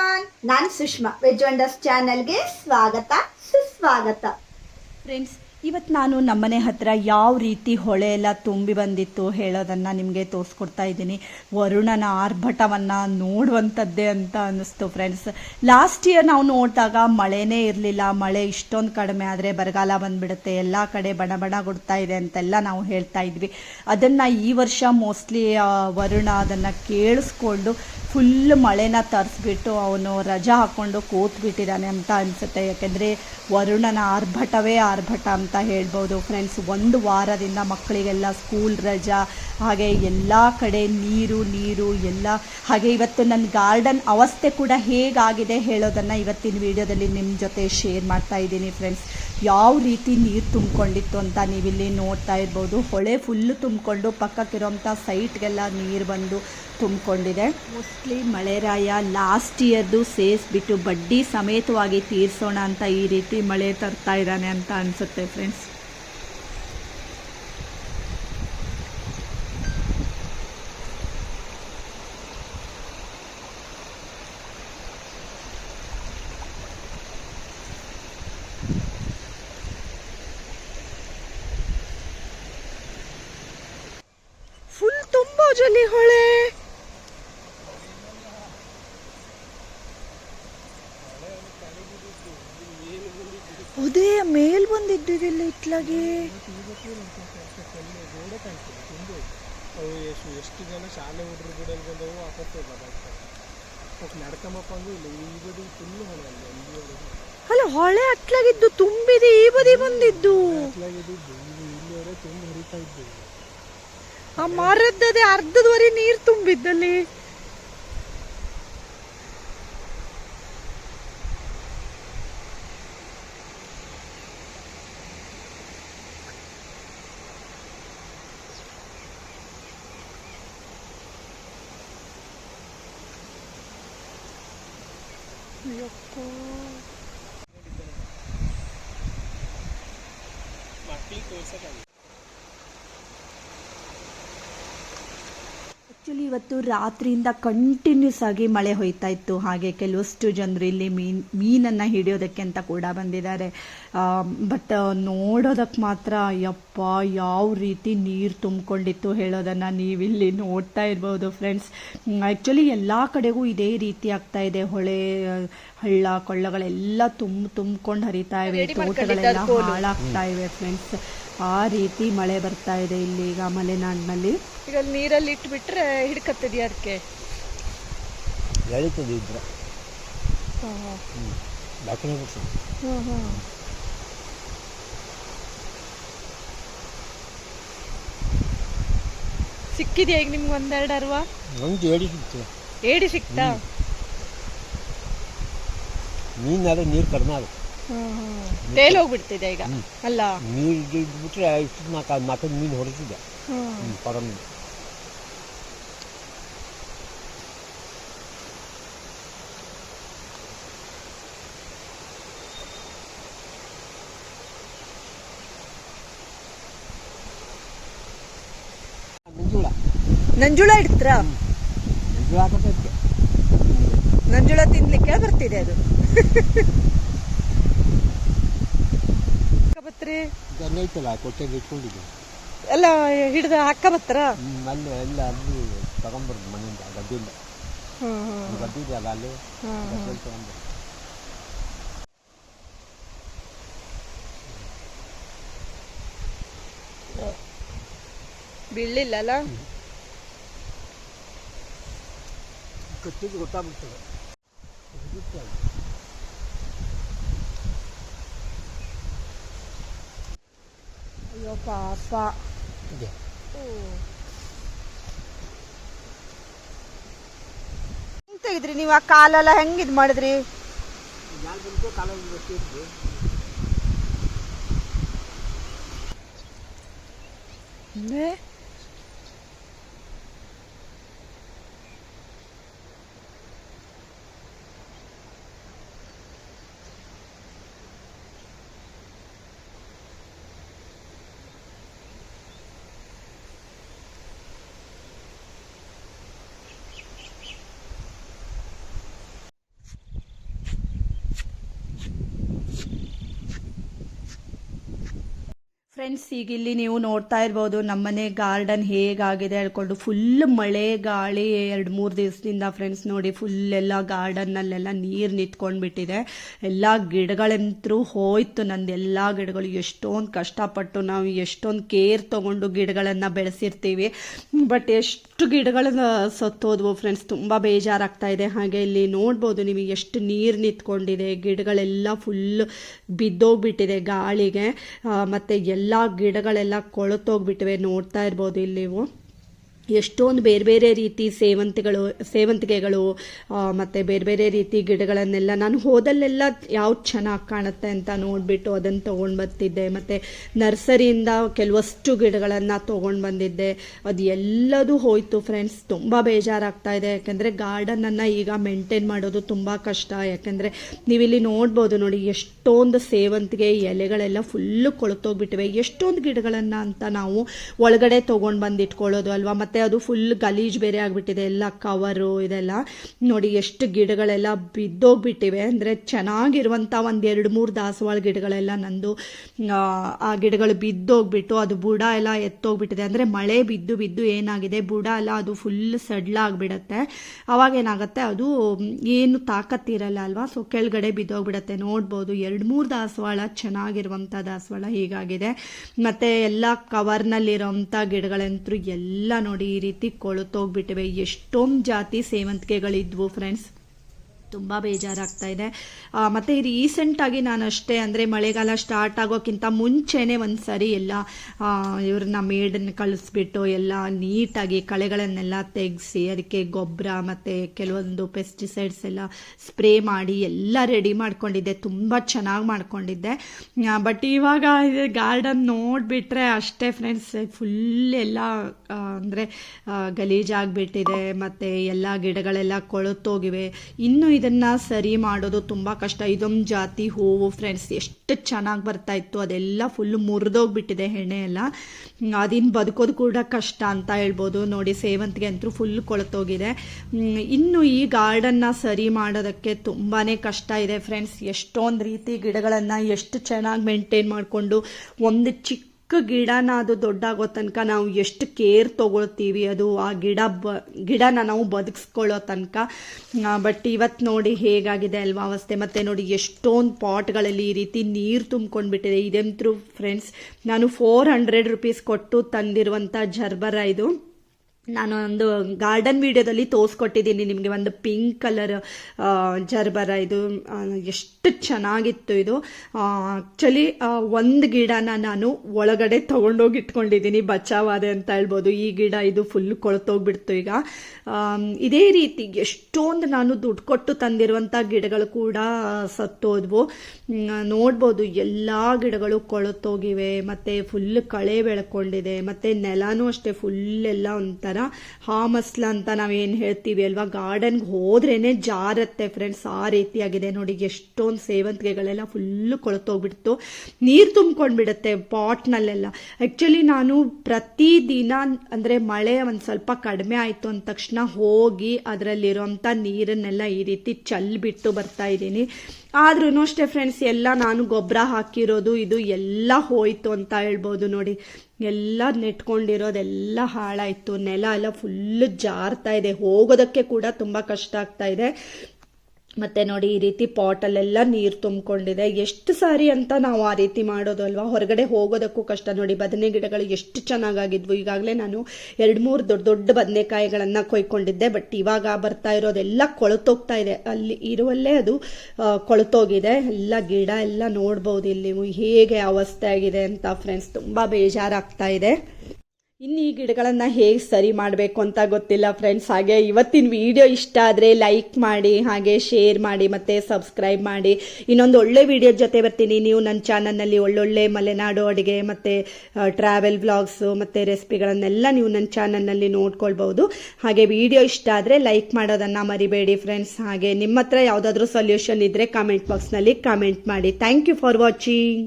Everyone ನಾನು Sushma. Veg wonders ಚಾನೆಲ್ಗೆ ಸ್ವಾಗತ, ಸುಸ್ವಾಗತ. ಫ್ರೆಂಡ್ಸ್ ಇವತ್ತು ನಾನು ನಮ್ಮನೆ ಹತ್ರ ಯಾವ ರೀತಿ ಹೊಳೆ ಎಲ್ಲ ತುಂಬಿ ಬಂದಿತ್ತು ಹೇಳೋದನ್ನು ನಿಮಗೆ ತೋರಿಸ್ಕೊಡ್ತಾ ಇದ್ದೀನಿ. ವರುಣನ ಆರ್ಭಟವನ್ನು ನೋಡುವಂಥದ್ದೇ ಅಂತ ಅನ್ನಿಸ್ತು ಫ್ರೆಂಡ್ಸ್ ಲಾಸ್ಟ್ ಇಯರ್ ನಾವು ನೋಡಿದಾಗ ಮಳೆನೇ ಇರಲಿಲ್ಲ, ಮಳೆ ಇಷ್ಟೊಂದು ಕಡಿಮೆ ಆದರೆ ಬರಗಾಲ ಬಂದ್ಬಿಡುತ್ತೆ, ಎಲ್ಲ ಕಡೆ ಬಣ ಬಣ ಕೊಡ್ತಾ ಇದೆ ಅಂತೆಲ್ಲ ನಾವು ಹೇಳ್ತಾ ಇದ್ವಿ. ಅದನ್ನು ಈ ವರ್ಷ ಮೋಸ್ಟ್ಲಿ ವರುಣ ಅದನ್ನು ಕೇಳಿಸ್ಕೊಂಡು ಫುಲ್ ಮಳೆನ ತರಿಸ್ಬಿಟ್ಟು ಅವನು ರಜಾ ಹಾಕ್ಕೊಂಡು ಕೂತ್ಬಿಟ್ಟಿದ್ದಾನೆ ಅಂತ ಅನಿಸುತ್ತೆ. ಯಾಕೆಂದರೆ ವರುಣನ ಆರ್ಭಟವೇ ಆರ್ಭಟ ಅಂತ ಹೇಳ್ಬೋದು. ಫ್ರೆಂಡ್ಸ್ ಒಂದು ವಾರದಿಂದ ಮಕ್ಕಳಿಗೆಲ್ಲ ಸ್ಕೂಲ್ ರಜಾ, ಹಾಗೆ ಎಲ್ಲ ಕಡೆ ನೀರು ನೀರು, ಎಲ್ಲ. ಹಾಗೆ ಇವತ್ತು ನನ್ನ ಗಾರ್ಡನ್ ಅವಸ್ಥೆ ಕೂಡ ಹೇಗಾಗಿದೆ ಹೇಳೋದನ್ನು ಇವತ್ತಿನ ವಿಡಿಯೋದಲ್ಲಿ ನಿಮ್ಮ ಜೊತೆ ಶೇರ್ ಮಾಡ್ತಾ ಇದ್ದೀನಿ ಫ್ರೆಂಡ್ಸ್ ಯಾವ ರೀತಿ ನೀರು ತುಂಬಿಕೊಂಡಿತ್ತು ಅಂತ ನೀವಿಲ್ಲಿ ನೋಡ್ತಾ ಇರ್ಬೋದು. ಹೊಳೆ ಫುಲ್ಲು ತುಂಬಿಕೊಂಡು ಪಕ್ಕಕ್ಕಿರೋಂಥ ಸೈಟ್ಗೆಲ್ಲ ನೀರು ಬಂದು ತುಂಬಿಕೊಂಡಿದೆ. ಮೋಸ್ಟ್ಲಿ ಮಳೆರಾಯ ಲಾಸ್ಟ್ ಇಯರ್ದು ಸೇರಿಸ್ಬಿಟ್ಟು ಬಡ್ಡಿ ಸಮೇತವಾಗಿ ತೀರಿಸೋಣ ಅಂತ ಈ ರೀತಿ ಮಳೆ ತರ್ತಾ ಇದ್ದಾನೆ ಅಂತ ಅನಿಸುತ್ತೆ ಫ್ರೆಂಡ್ಸ್ ಫುಲ್ ಜಲ್ಲಿ ಹೊಳೆ ಅದೇ ಮೇಲ್ ಬಂದಿದ್ದಿಲ್ಲ ಇಟ್ಲಾಗೆ ಅವು ಎಷ್ಟು ಜನ ಶಾಲೆ ಹುಡುಗರು ಕೂಡ ಅಲ್ಲಿ ಬಂದವು ವಾಪಸ್ ನಡ್ಕೊಂಬಪ್ಪ ಇಲ್ಲ ಈ ಬದಿ ಹೊಳೆ ಅಲ್ಲಿ ಹೊಳೆ ಅಟ್ಲಾಗಿದ್ದು ತುಂಬಿದೆ ಈ ಬದಿ ಬಂದಿದ್ದು ಅಟ್ಲಾಗಿದ್ದು ಇಲ್ಲಿ ಇಲ್ಲಿವರೆ ತುಂಬ ಹರಿತಾ ಇದ್ದು ಆ ಮರದ್ದದೆ ಅರ್ಧದವರೆ ನೀರು ತುಂಬಿದ್ದಲ್ಲಿ. ಮಕ್ಕಳಿಗೆ ತೋರ್ಸಕ್ಕಾಗಿ. ಆ್ಯಕ್ಚುಲಿ ಇವತ್ತು ರಾತ್ರಿಯಿಂದ ಕಂಟಿನ್ಯೂಸ್ ಆಗಿ ಮಳೆ ಹೋಯ್ತಾ ಇತ್ತು. ಹಾಗೆ ಕೆಲವಷ್ಟು ಜನರು ಇಲ್ಲಿ ಮೀನ್ ಮೀನನ್ನ ಹಿಡಿಯೋದಕ್ಕೆ ಅಂತ ಕೂಡ ಬಂದಿದ್ದಾರೆ. ಬಟ್ ನೋಡೋದಕ್ಕೆ ಮಾತ್ರ ಯಪ್ಪ ಯಾವ ರೀತಿ ನೀರು ತುಂಬಿಕೊಂಡಿತ್ತು ಹೇಳೋದನ್ನು ನೀವಿಲ್ಲಿ ನೋಡ್ತಾ ಇರ್ಬೋದು ಫ್ರೆಂಡ್ಸ್ ಆ್ಯಕ್ಚುಲಿ ಎಲ್ಲ ಕಡೆಗೂ ಇದೇ ರೀತಿ ಆಗ್ತಾ ಇದೆ. ಹೊಳೆ ಹಳ್ಳ ಕೊಳ್ಳಗಳೆಲ್ಲ ತುಂಬ ತುಂಬಿಕೊಂಡು ಹರಿತಾ ಇವೆ. ತೋಟಗಳೆಲ್ಲ ಹಾಳಾಗ್ತಾ ಇವೆ ಫ್ರೆಂಡ್ಸ್ ಆ ರೀತಿ ಮಳೆ ಬರ್ತಾ ಇದೆ ಇಲ್ಲಿ ಈಗ ಮಲೆನಾಡಿನಲ್ಲಿ. ಈಗ ಅಲ್ಲಿ ನೀರಲ್ಲಿ ಇಟ್ಬಿಟ್ರೆ ಹಿಡ್ಕತ್ತಿದ್ಯಾ ಅದಕ್ಕೆ ಎಳಿತದೆ ಇದ್ರೆ. ಹಾಂ ಹಾಂ. ಸಿಕ್ಕಿದ್ಯಾ ಈಗ ನಿಮ್ಗೆ ಒಂದೆರಡು ಅರ್ವ? ಒಂದು ಏಡಿ ಸಿಗ್ತದೆ ಏಡಿ ಸಿಕ್ತಾ? ಮೀನಾದ್ರೆ ನೀರು ಕಡಿಮೆ ಆಗುತ್ತೆ. ತೇಲ್ ಹೋಗ್ಬಿಡ್ತಿದೆ ಈಗ. ಅಲ್ಲ? ನೀರು ಇದ್ಬಿಟ್ರೆ ಇಷ್ಟು ನಾಲ್ಕು ನಾಲ್ಕೈದು ಮೀನು ಹೊರಟಿದೆ ಪರ ಮೀನು ನಂಜುಳ. ಇಡ್ತೀರಾ ನಂಜುಳ ತಿನ್ಲಿಕ್ಕೆ ಬರ್ತಿದೆ ಅದು. ಇದನ್ನ ಐತಲ್ಲ ಕೊಟ್ಟೆಗೆ ಇಟ್ಕೊಂಡಿದ್ದೆ. ಎಲ್ಲ ಹಿಡಿದು ಹಾಕ ಬರ್ತಾರ? ಅಲ್ಲಿ ಎಲ್ಲ ಅಲ್ಲಿ ತಗೊಂಬರ್ದು ಮನೆಯಿಂದ ಗದ್ದೆಯಿಂದ. ಒಂದು ಗದ್ದೆ ಇದೆಯಲ್ಲ ಅಲ್ಲಿ ಗದ್ದೆಯಲ್ಲಿ ತಗೊಂಬರ್ದು ಬೀಳಿಲ್ಲಲ್ಲ ಕಟ್ಟಿದ್ದು ಗೊತ್ತಾಗ್ಬಿಡ್ತದೆ. Hello, Papa. Sige. Oh. ನೀವು ಆ ಕಾಲೆಲ್ಲ ಹೆಂಗ್ ಇದು ಮಾಡಿದ್ರಿ ಫ್ರೆಂಡ್ಸ್ ಈಗ ಇಲ್ಲಿ ನೀವು ನೋಡ್ತಾ ಇರ್ಬೋದು ನಮ್ಮನೆ ಗಾರ್ಡನ್ ಹೇಗಾಗಿದೆ ಹೇಳ್ಕೊಂಡು ಫುಲ್ ಮಳೆ ಗಾಳಿ ಎರಡು ಮೂರು ದಿವಸದಿಂದ ಫ್ರೆಂಡ್ಸ್ ನೋಡಿ ಫುಲ್ ಎಲ್ಲ ಗಾರ್ಡನ್ನಲ್ಲೆಲ್ಲ ನೀರು ನಿಂತ್ಕೊಂಡ್ಬಿಟ್ಟಿದೆ. ಎಲ್ಲ ಗಿಡಗಳಂತರೂ ಹೋಯ್ತು ನಂದು ಎಲ್ಲ ಗಿಡಗಳು. ಎಷ್ಟೊಂದು ಕಷ್ಟಪಟ್ಟು ನಾವು ಎಷ್ಟೊಂದು ಕೇರ್ ತೊಗೊಂಡು ಗಿಡಗಳನ್ನು ಬೆಳೆಸಿರ್ತೀವಿ. ಬಟ್ ಎಷ್ಟು ಗಿಡಗಳನ್ನ ಸತ್ತೋದ್ವು ಫ್ರೆಂಡ್ಸ್ ತುಂಬ ಬೇಜಾರಾಗ್ತಾ ಇದೆ. ಹಾಗೆ ಇಲ್ಲಿ ನೋಡ್ಬೋದು ನೀವು ಎಷ್ಟು ನೀರು ನಿಂತ್ಕೊಂಡಿದೆ. ಗಿಡಗಳೆಲ್ಲ ಫುಲ್ ಬಿದ್ದೋಗ್ಬಿಟ್ಟಿದೆ ಗಾಳಿಗೆ. ಮತ್ತೆ ಎಲ್ಲ ಗಿಡಗಳೆಲ್ಲ ಕೊಳತೋಗ್ಬಿಟ್ಟಿವೆ ನೋಡ್ತಾ ಇರ್ಬೋದು ಇಲ್ಲಿ ನೀವು. ಎಷ್ಟೊಂದು ಬೇರೆ ಬೇರೆ ರೀತಿ ಸೇವಂತಿಗಳು, ಸೇವಂತಿಗೆಗಳು ಮತ್ತು ಬೇರೆ ಬೇರೆ ರೀತಿ ಗಿಡಗಳನ್ನೆಲ್ಲ ನಾನು ಹೋದಲ್ಲೆಲ್ಲ ಯಾವ್ದು ಚೆನ್ನಾಗಿ ಕಾಣುತ್ತೆ ಅಂತ ನೋಡಿಬಿಟ್ಟು ಅದನ್ನು ತೊಗೊಂಡು ಬರ್ತಿದ್ದೆ. ಮತ್ತು ನರ್ಸರಿಯಿಂದ ಕೆಲವಷ್ಟು ಗಿಡಗಳನ್ನು ತೊಗೊಂಡು ಬಂದಿದ್ದೆ. ಅದು ಎಲ್ಲದೂ ಹೋಯಿತು ಫ್ರೆಂಡ್ಸ್. ತುಂಬ ಬೇಜಾರಾಗ್ತಾ ಇದೆ. ಯಾಕೆಂದರೆ ಗಾರ್ಡನನ್ನು ಈಗ ಮೇಂಟೈನ್ ಮಾಡೋದು ತುಂಬ ಕಷ್ಟ. ಯಾಕೆಂದರೆ ನೀವಿಲ್ಲಿ ನೋಡ್ಬೋದು ನೋಡಿ, ಎಷ್ಟೊಂದು ಸೇವಂತಿಗೆ, ಎಲೆಗಳೆಲ್ಲ ಫುಲ್ಲು ಕೊಳತೋಗ್ಬಿಟ್ಟಿವೆ. ಎಷ್ಟೊಂದು ಗಿಡಗಳನ್ನು ಅಂತ ನಾವು ಒಳಗಡೆ ತೊಗೊಂಡು ಬಂದಿಟ್ಕೊಳ್ಳೋದು ಅಲ್ವಾ? ಮತ್ತು ಅದು ಫುಲ್ ಗಲೀಜ್ ಬೇರೆ ಆಗಿಬಿಟ್ಟಿದೆ. ಎಲ್ಲ ಕವರು ಇದೆಲ್ಲ. ನೋಡಿ ಎಷ್ಟು ಗಿಡಗಳೆಲ್ಲ ಬಿದ್ದೋಗ್ಬಿಟ್ಟಿವೆ. ಅಂದರೆ ಚೆನ್ನಾಗಿರುವಂಥ ಒಂದು ಎರಡು ಮೂರು ದಾಸವಾಳ ಗಿಡಗಳೆಲ್ಲ ನಂದು. ಆ, ಗಿಡಗಳು ಬಿದ್ದೋಗ್ಬಿಟ್ಟು ಅದು ಬುಡ ಎಲ್ಲ ಎತ್ತೋಗ್ಬಿಟ್ಟಿದೆ. ಅಂದರೆ ಮಳೆ ಬಿದ್ದು ಬಿದ್ದು ಏನಾಗಿದೆ? ಬುಡ ಎಲ್ಲ ಅದು ಫುಲ್ ಸಡ್ಲಾಗ್ಬಿಡತ್ತೆ ಅವಾಗ ಏನಾಗುತ್ತೆ? ಅದು ಏನು ತಾಕತ್ತಿರಲ್ಲ ಅಲ್ವಾ? ಸೊ ಕೆಳಗಡೆ ಬಿದ್ದೋಗ್ಬಿಡತ್ತೆ. ನೋಡ್ಬೋದು ಎರಡು ಮೂರು ದಾಸವಾಳ ಚೆನ್ನಾಗಿರುವಂಥ ದಾಸವಾಳ ಹೀಗಾಗಿದೆ. ಮತ್ತು ಎಲ್ಲ ಕವರ್ನಲ್ಲಿರೋಂಥ ಗಿಡಗಳಂತೂ ಎಲ್ಲ ನೋಡಿ ಈ ರೀತಿ ಕೊಳುತ್ತೋಗ್ಬಿಟ್ಟಿವೆ ಎಷ್ಟೊಂದು ಜಾತಿ ಸೇವಂತಿಗೆಗಳಿದ್ವು ಫ್ರೆಂಡ್ಸ್ ತುಂಬ ಬೇಜಾರಾಗ್ತಾ ಇದೆ. ಮತ್ತು ರೀಸೆಂಟಾಗಿ ನಾನು ಅಷ್ಟೇ ಅಂದರೆ ಮಳೆಗಾಲ ಸ್ಟಾರ್ಟ್ ಆಗೋಕ್ಕಿಂತ ಮುಂಚೆನೇ ಒಂದು ಸರಿ ಎಲ್ಲ ಇವ್ರನ್ನ ಮೇಡನ್ನ ಕಳಿಸ್ಬಿಟ್ಟು ಎಲ್ಲ ನೀಟಾಗಿ ಕಳೆಗಳನ್ನೆಲ್ಲ ತೆಗೆಸಿ ಅದಕ್ಕೆ ಗೊಬ್ಬರ ಮತ್ತು ಕೆಲವೊಂದು ಪೆಸ್ಟಿಸೈಡ್ಸ್ ಎಲ್ಲ ಸ್ಪ್ರೇ ಮಾಡಿ ಎಲ್ಲ ರೆಡಿ ಮಾಡ್ಕೊಂಡಿದ್ದೆ. ತುಂಬ ಚೆನ್ನಾಗಿ ಮಾಡ್ಕೊಂಡಿದ್ದೆ. ಬಟ್ ಇವಾಗ ಗಾರ್ಡನ್ ನೋಡಿಬಿಟ್ರೆ ಅಷ್ಟೇ ಫ್ರೆಂಡ್ಸ್ ಫುಲ್ ಎಲ್ಲ ಅಂದರೆ ಗಲೀಜಾಗಿಬಿಟ್ಟಿದೆ. ಮತ್ತು ಎಲ್ಲ ಗಿಡಗಳೆಲ್ಲ ಕೊಳತೋಗಿವೆ. ಇನ್ನು ಇದನ್ನು ಸರಿ ಮಾಡೋದು ತುಂಬ ಕಷ್ಟ. ಇದೊಂದು ಜಾತಿ ಹೂವು ಫ್ರೆಂಡ್ಸ್ ಎಷ್ಟು ಚೆನ್ನಾಗಿ ಬರ್ತಾ ಇತ್ತು, ಅದೆಲ್ಲ ಫುಲ್ ಮುರಿದೋಗ್ಬಿಟ್ಟಿದೆ ಹೆಣೆ ಎಲ್ಲ. ಅದಿನ್ನು ಬದುಕೋದು ಕೂಡ ಕಷ್ಟ ಅಂತ ಹೇಳ್ಬೋದು. ನೋಡಿ, ಸೇವಂತಿಗೆ ಅಂತೂ ಫುಲ್ ಕೊಳತೋಗಿದೆ. ಇನ್ನು ಈ ಗಾರ್ಡನ್ನ ಸರಿ ಮಾಡೋದಕ್ಕೆ ತುಂಬಾ ಕಷ್ಟ ಇದೆ ಫ್ರೆಂಡ್ಸ್ ಎಷ್ಟೊಂದು ರೀತಿ ಗಿಡಗಳನ್ನು ಎಷ್ಟು ಚೆನ್ನಾಗಿ ಮೇಂಟೈನ್ ಮಾಡಿಕೊಂಡು, ಒಂದು ಚಿಕ್ಕ ಗಿಡನ ಅದು ದೊಡ್ಡಾಗೋ ತನಕ ನಾವು ಎಷ್ಟು ಕೇರ್ ತೊಗೊಳ್ತೀವಿ ಅದು ಆ ಗಿಡ ಬ, ಗಿಡನ ನಾವು ಬದುಕಿಸ್ಕೊಳ್ಳೋ ತನಕ. ಬಟ್ ಇವತ್ತು ನೋಡಿ ಹೇಗಾಗಿದೆ ಅಲ್ವಾ ಅವಸ್ಥೆ. ಮತ್ತು ನೋಡಿ ಎಷ್ಟೊಂದು ಪಾಟ್ಗಳಲ್ಲಿ ಈ ರೀತಿ ನೀರು ತುಂಬ್ಕೊಂಡ್ಬಿಟ್ಟಿದೆ. ಇದೆಂತ್ರು ಫ್ರೆಂಡ್ಸ್ ನಾನು ಫೋರ್ ಹಂಡ್ರೆಡ್ ರುಪೀಸ್ ಕೊಟ್ಟು ತಂದಿರುವಂಥ ಜರ್ಬರ ಇದು. ನಾನು ಒಂದು ಗಾರ್ಡನ್ ವಿಡಿಯೋದಲ್ಲಿ ತೋರಿಸ್ಕೊಟ್ಟಿದ್ದೀನಿ. ನಿಮಗೆ ಒಂದು ಪಿಂಕ್ ಕಲರ್ ಜರ್ಬರ ಇದು ಎಷ್ಟು ಚೆನ್ನಾಗಿತ್ತು ಇದು. ಆ್ಯಕ್ಚುಲಿ ಒಂದು ಗಿಡನ ನಾನು ಒಳಗಡೆ ತೊಗೊಂಡೋಗಿ ಇಟ್ಕೊಂಡಿದ್ದೀನಿ, ಬಚಾವಾದೆ ಅಂತ ಹೇಳ್ಬೋದು. ಈ ಗಿಡ ಇದು ಫುಲ್ ಕೊಳತೋಗ್ಬಿಡ್ತು ಈಗ. ಇದೇ ರೀತಿ ಎಷ್ಟೊಂದು ನಾನು ದುಡ್ಡು ಕೊಟ್ಟು ತಂದಿರುವಂಥ ಗಿಡಗಳು ಕೂಡ ಸತ್ತೋದ್ವು. ನೋಡ್ಬೋದು ಎಲ್ಲ ಗಿಡಗಳು ಕೊಳತೋಗಿವೆ, ಮತ್ತು ಫುಲ್ ಕಳೆ ಬೆಳ್ಕೊಂಡಿದೆ, ಮತ್ತು ನೆಲನೂ ಅಷ್ಟೇ ಫುಲ್ ಎಲ್ಲ ಒಂಥರ ಹಾಮಸ್ಲ ಅಂತ ನಾವೇನು ಹೇಳ್ತೀವಿ ಅಲ್ವಾ? ಗಾರ್ಡನ್ಗೆ ಹೋದ್ರೇನೆ ಜಾರತ್ತೆ ಫ್ರೆಂಡ್ಸ್ ಆ ರೀತಿಯಾಗಿದೆ ನೋಡಿ, ಎಷ್ಟೊಂದು ಸೇವಂತಿಗೆಗಳೆಲ್ಲ ಫುಲ್ಲು ಕೊಳತೋಗ್ಬಿಡ್ತು. ನೀರು ತುಂಬ್ಕೊಂಡ್ಬಿಡುತ್ತೆ ಪಾಟ್ನಲ್ಲೆಲ್ಲ ಆ್ಯಕ್ಚುಲಿ ನಾನು ಪ್ರತಿದಿನ ಅಂದರೆ ಮಳೆ ಒಂದು ಸ್ವಲ್ಪ ಕಡಿಮೆ ಆಯಿತು ಅಂದ ತಕ್ಷಣ ಹೋಗಿ ಅದರಲ್ಲಿರೋಂಥ ನೀರನ್ನೆಲ್ಲ ಈ ರೀತಿ ಚಲ್ಬಿಟ್ಟು ಬರ್ತಾ ಇದ್ದೀನಿ. ಆದ್ರೂ ಅಷ್ಟೇ ಫ್ರೆಂಡ್ಸ್ ಎಲ್ಲ ನಾನು ಗೊಬ್ಬರ ಹಾಕಿರೋದು, ಇದು ಎಲ್ಲ ಹೋಯ್ತು ಅಂತ ಹೇಳ್ಬೋದು ನೋಡಿ. ಎಲ್ಲ ನೆಟ್ಕೊಂಡಿರೋದೆಲ್ಲ ಹಾಳಾಯಿತು. ನೆಲ ಎಲ್ಲ ಫುಲ್ಲು ಜಾರ್ತಾ ಇದೆ. ಹೋಗೋದಕ್ಕೆ ಕೂಡ ತುಂಬ ಕಷ್ಟ ಆಗ್ತಾ ಇದೆ. ಮತ್ತೆ ನೋಡಿ ಈ ರೀತಿ ಪಾಟಲ್ಲೆಲ್ಲ ನೀರು ತುಂಬಿಕೊಂಡಿದೆ. ಎಷ್ಟು ಸಾರಿ ಅಂತ ನಾವು ಆ ರೀತಿ ಮಾಡೋದು ಅಲ್ವಾ? ಹೊರಗಡೆ ಹೋಗೋದಕ್ಕೂ ಕಷ್ಟ. ನೋಡಿ, ಬದನೆ ಗಿಡಗಳು ಎಷ್ಟು ಚೆನ್ನಾಗಾಗಿದ್ವು. ಈಗಾಗಲೇ ನಾನು ಎರಡು ಮೂರು ದೊಡ್ಡ ದೊಡ್ಡ ಬದನೆಕಾಯಿಗಳನ್ನು ಕೊಯ್ಕೊಂಡಿದ್ದೆ. ಬಟ್ ಇವಾಗ ಬರ್ತಾ ಇರೋದೆಲ್ಲ ಕೊಳತೋಗ್ತಾ ಇದೆ. ಅಲ್ಲಿ ಇರುವಲ್ಲೇ ಅದು ಕೊಳತೋಗಿದೆ. ಎಲ್ಲ ಗಿಡ ಎಲ್ಲ ನೋಡ್ಬೋದು ಇಲ್ಲಿ ಹೇಗೆ ಅವಸ್ಥೆ ಆಗಿದೆ ಅಂತ ಫ್ರೆಂಡ್ಸ್ ತುಂಬ ಬೇಜಾರಾಗ್ತಾ ಇದೆ. ಇನ್ನು ಈ ಗಿಡಗಳನ್ನು ಹೇಗೆ ಸರಿ ಮಾಡಬೇಕು ಅಂತ ಗೊತ್ತಿಲ್ಲ ಫ್ರೆಂಡ್ಸ್ ಹಾಗೆ ಇವತ್ತಿನ ವಿಡಿಯೋ ಇಷ್ಟ ಆದರೆ ಲೈಕ್ ಮಾಡಿ, ಹಾಗೆ ಶೇರ್ ಮಾಡಿ, ಮತ್ತು ಸಬ್ಸ್ಕ್ರೈಬ್ ಮಾಡಿ. ಇನ್ನೊಂದು ಒಳ್ಳೆ ವಿಡಿಯೋ ಜೊತೆ ಬರ್ತೀನಿ. ನೀವು ನನ್ನ ಚಾನಲ್ನಲ್ಲಿ ಒಳ್ಳೊಳ್ಳೆ ಮಲೆನಾಡು ಅಡುಗೆ, ಮತ್ತು ಟ್ರಾವೆಲ್ ವ್ಲಾಗ್ಸು ಮತ್ತು ರೆಸಿಪಿಗಳನ್ನೆಲ್ಲ ನೀವು ನನ್ನ ಚಾನಲ್ನಲ್ಲಿ ನೋಡ್ಕೊಳ್ಬೋದು ಹಾಗೆ ವಿಡಿಯೋ ಇಷ್ಟ ಆದರೆ ಲೈಕ್ ಮಾಡೋದನ್ನು ಮರಿಬೇಡಿ ಫ್ರೆಂಡ್ಸ್ ಹಾಗೆ ನಿಮ್ಮ ಹತ್ರ ಯಾವುದಾದ್ರೂ ಸೊಲ್ಯೂಷನ್ ಇದ್ದರೆ ಕಾಮೆಂಟ್ ಬಾಕ್ಸ್ನಲ್ಲಿ ಕಾಮೆಂಟ್ ಮಾಡಿ. Thank you for watching